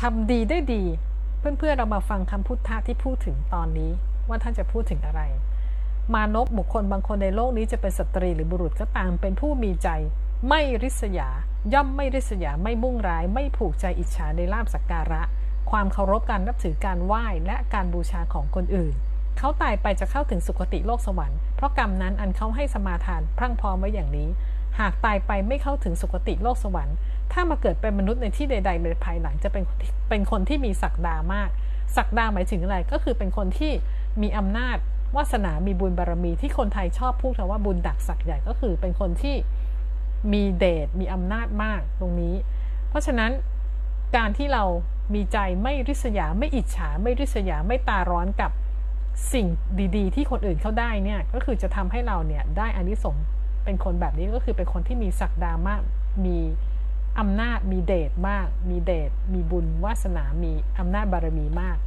ทำดีได้ดี เพื่อนๆเรามาฟังคำพุทธะที่พูดถึงตอนนี้ ว่าท่านจะพูดถึงอะไร มานพบุคคลบางคนในโลกนี้จะเป็นสตรีหรือบุรุษก็ตามเป็นผู้มีใจ ไม่ริษยา ย่อมไม่ริษยาไม่มุ่งร้าย ไม่ผูกใจอิจฉาในลาบสักการะ ความเคารพการนับถือการไหว้และการบูชาของคนอื่น เขาตายไปจะเข้าถึงสุคติโลกสวรรค์เพราะกรรมนั้นอันเขาให้สมาทานพรั่งพร้อมไว้อย่างนี้ หากตายไปไม่เข้าถึงสุคติโลกสวรรค์ ถ้ามาเกิดเป็นมนุษย์ในที่ใด ๆ ในภายหลังจะเป็นเป็นคนที่มีศักดามากศักดาหมายถึงอะไรก็คือเป็นคนที่มีอำนาจวาสนา มีบุญบารรมีที่คนไทยชอบพูดคำว่าบุญดักศักใหญ่ก็คือเป็นคนที่มีเดชมีอำนาจมากตรงนี้ เพราะฉะนั้นการที่เรามีใจไม่ริษยาไม่อิจฉา ไม่ริษยาไม่ตาร้อนกับสิ่งดีๆ ที่คนอื่นเขาได้เนี่ยก็คือจะทำให้เราเนี่ยได้อานิสงส์เป็นคนแบบนี้ก็คือเป็นคนที่มีศักดามากมี อำนาจมีเดชมาก มีเดชมีบุญวาสนามีอำนาจบารมีมาก